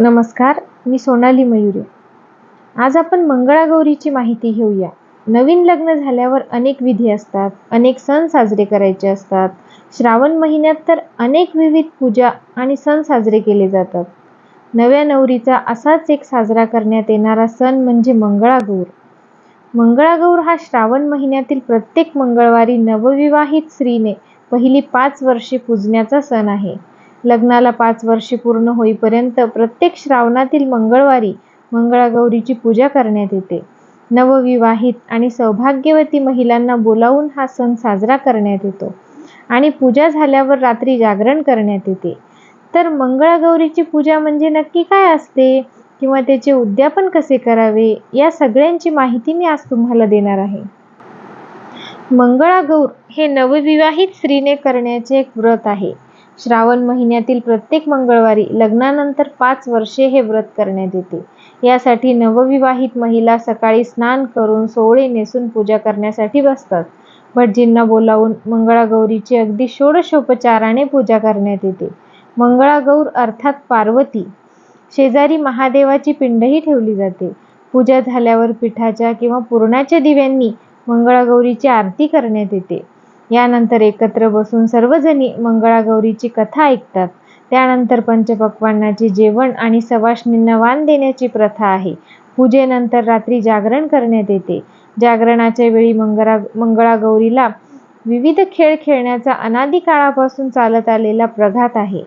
नमस्कार मी सोनाली मयुरे. आज आपण मंगळागौरीची माहिती घेऊया. नवीन लग्न झाल्यावर अनेक विधी असतात अनेक सण साजरे करायचे असतात. श्रावण महिन्यात तर अनेक विविध पूजा आणि सण साजरे केले जातात. नव्या नवरीचा असाच एक साजरा करण्यात येणारा सण म्हणजे मंगळागौर. मंगळागौर हा श्रावण महिन्यातील प्रत्येक मंगळवारी नवविवाहित स्त्रीने पहिली पाच वर्षे पूजण्याचा सण आहे. लग्नाला पाच वर्षे पूर्ण होईपर्यंत प्रत्येक श्रावणातील मंगळवारी मंगळागौरीची पूजा करण्यात येते. नवविवाहित आणि सौभाग्यवती महिलांना बोलावून हा सण साजरा करण्यात येतो आणि पूजा झाल्यावर रात्री जागरण करण्यात येते. तर मंगळागौरीची पूजा म्हणजे नक्की काय असते? किंवा त्याचे उद्यापन कसे करावे? या सगळ्यांची माहिती मी आज तुम्हाला देणार आहे. मंगळागौर हे नवविवाहित स्त्रीने करण्याचे एक व्रत आहे. श्रावण महिन्यातील प्रत्येक मंगळवारी लग्नानंतर पाच वर्षे हे व्रत करण्यात येते. यासाठी नवविवाहित महिला सकाळी स्नान करून सोहळे नेसून पूजा करण्यासाठी बसतात. भटजींना बोलावून मंगळागौरीची अगदी षोडशोपचाराने पूजा करण्यात येते. मंगळागौर अर्थात पार्वती. शेजारी महादेवाची पिंडही ठेवली जाते. पूजा झाल्यावर पिठाच्या किंवा पुरणाच्या दिव्यांनी मंगळागौरीची आरती करण्यात येते. यानंतर एकत्र बसून सर्वजणी मंगळागौरीची कथा ऐकतात. त्यानंतर पंचपक्वांनाचे जेवण आणि सवाष्णींना वाण देण्याची प्रथा आहे. पूजेनंतर रात्री जागरण करण्यात येते. जागरणाच्या वेळी मंगळा मंगळागौरीला विविध खेळ खेळण्याचा अनादी काळापासून चालत आलेला प्रघात आहे.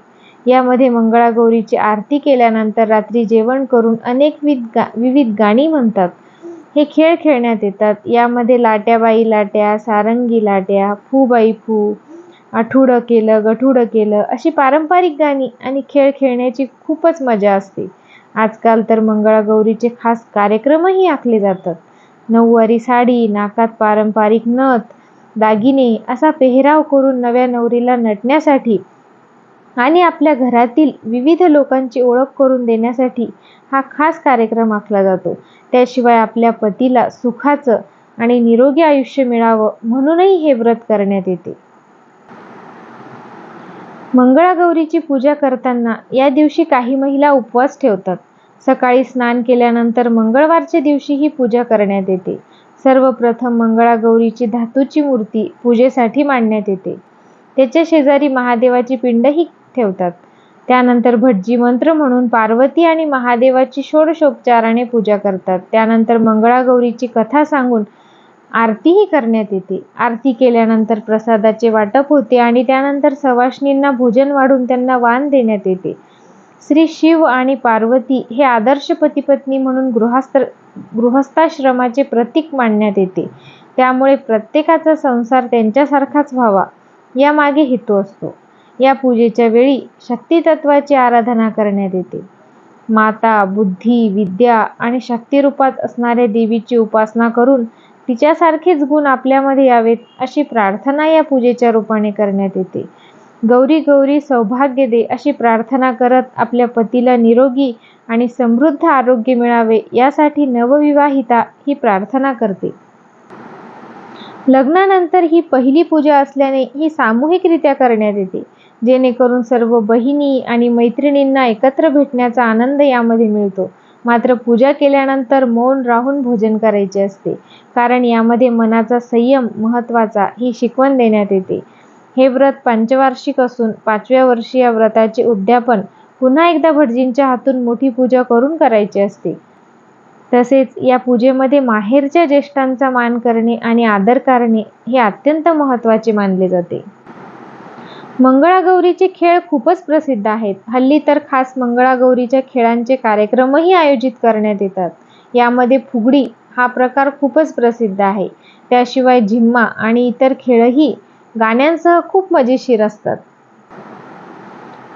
यामध्ये मंगळागौरीची आरती केल्यानंतर रात्री जेवण करून अनेकविध गा विविध गाणी म्हणतात. हे खेळ खेळण्यात येतात. यामध्ये लाट्याबाई लाट्या सारंगी लाट्या फूबाई फू आठुडं केलं गठुडं केलं अशी पारंपरिक गाणी आणि खेळ खेळण्याची खूपच मजा असते. आजकाल तर मंगळागौरीचे खास कार्यक्रमही आखले जातात. नऊवारी साडी नाकात पारंपरिक नथ दागिने असा पेहराव करून नव्या नवरीला नटण्यासाठी आणि आपल्या घरातील विविध लोकांची ओळख करून देण्यासाठी हा खास कार्यक्रम आखला जातो. त्याशिवाय आपल्या पतीला सुखाचं आणि निरोगी आयुष्य मिळावं म्हणूनही हे व्रत करण्यात येते. मंगळागौरीची पूजा करताना या दिवशी काही महिला उपवास ठेवतात. सकाळी स्नान केल्यानंतर मंगळवारच्या दिवशी ही पूजा करण्यात येते. सर्वप्रथम मंगळागौरीची धातूची मूर्ती पूजेसाठी मांडण्यात येते. त्याच्या शेजारी महादेवाची पिंडही ठेवतात. त्यानंतर भटजी मंत्र म्हणून पार्वती आणि महादेवाची षोडशोपचाराने पूजा करतात. त्यानंतर मंगळागौरीची कथा सांगून आरतीही करण्यात येते. आरती केल्यानंतर प्रसादाचे वाटप होते आणि त्यानंतर सवाष्णींना भोजन वाढून त्यांना वाण देण्यात येते. श्री शिव आणि पार्वती हे आदर्श पतीपत्नी म्हणून गृहस्थ गृहस्थाश्रमाचे प्रतीक मानण्यात येते. त्यामुळे प्रत्येकाचा संसार त्यांच्यासारखाच व्हावा यामागे हेतू असतो. या पूजेच्या वेळी शक्तितत्वाची आराधना करण्यात येते. माता बुद्धी विद्या आणि शक्तिरूपात असणाऱ्या देवीची उपासना करून तिच्यासारखेच गुण आपल्यामध्ये यावेत अशी प्रार्थना या पूजेच्या रूपाने करण्यात येते. गौरी गौरी सौभाग्य दे अशी प्रार्थना करत आपल्या पतीला निरोगी आणि समृद्ध आरोग्य मिळावे यासाठी नवविवाहिता ही प्रार्थना करते. लग्नानंतर ही पहिली पूजा असल्याने ही सामूहिकरित्या करण्यात येते. जेणेकरून सर्व बहिणी आणि मैत्रिणींना एकत्र भेटण्याचा आनंद यामध्ये मिळतो. मात्र पूजा केल्यानंतर मौन राहून भोजन करायचे असते. कारण यामध्ये मनाचा संयम महत्त्वाचा ही शिकवण देण्यात येते. हे व्रत पंचवार्षिक असून पाचव्या वर्षी या व्रताचे उद्यापन पुन्हा एकदा भटजींच्या हातून मोठी पूजा करून करायची असते. तसेच या पूजेमध्ये माहेरच्या ज्येष्ठांचा मान करणे आणि आदर करणे हे अत्यंत महत्त्वाचे मानले जाते. मंगळागौरीचे खेळ खूपच प्रसिद्ध आहेत. हल्ली तर खास मंगळागौरीच्या खेळांचे कार्यक्रमही आयोजित करण्यात येतात. यामध्ये फुगडी हा प्रकार खूपच प्रसिद्ध आहे. त्याशिवाय झिम्मा आणि इतर खेळही गाण्यांसह खूप मजेशीर असतात.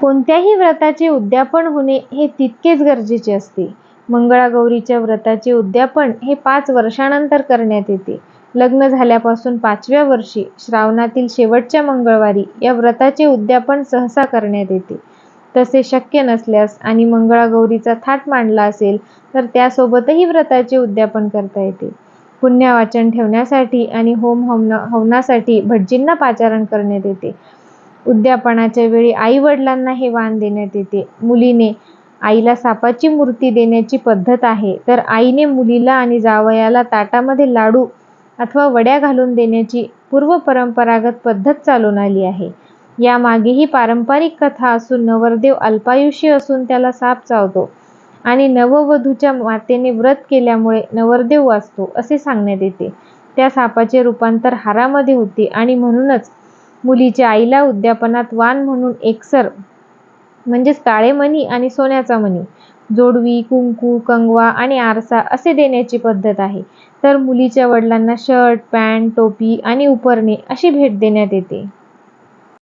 कोणत्याही व्रताचे उद्यापन होणे हे तितकेच गरजेचे असते. मंगळागौरीच्या व्रताचे उद्यापन हे पाच वर्षानंतर करण्यात येते. लग्न झाल्यापासून पाचव्या वर्षी श्रावणातील शेवटच्या मंगळवारी या व्रताचे उद्यापन सहसा करण्यात येते. तसे शक्य नसल्यास आणि मंगळागौरीचा थाट मांडला असेल तर त्यासोबतही व्रताचे उद्यापन करता येते. पुण्यवाचन ठेवण्यासाठी आणि होम हवन हवनासाठी भटजींना पाचारण करण्यात येते. उद्यापनाच्या वेळी आई वडिलांना हे वाण देण्यात येते. मुलीने आईला सापाची मूर्ती देण्याची पद्धत आहे तर आईने मुलीला आणि जावयाला ताटामध्ये लाडू अथवा वड्या घालून देण्याची पूर्वपरंपरागत पद्धत चालून आली आहे. यामागेही पारंपरिक कथा असून नवरदेव अल्पायुषी असून त्याला साप चावतो आणि नववधूच्या मातेने व्रत केल्यामुळे नवरदेव वाचतो असे सांगण्यात येते. त्या सापाचे रूपांतर हारामध्ये होते आणि म्हणूनच मुलीच्या आईला उद्यापनात वाण म्हणून एकसर म्हणजेच काळे मणी आणि सोन्याचा मणी जोडवी कुंकू कंगवा आणि आरसा असे देण्याची पद्धत आहे. तर मुलीच्या वडिलांना शर्ट पॅन्ट टोपी आणि उपरणे अशी भेट देण्यात येते.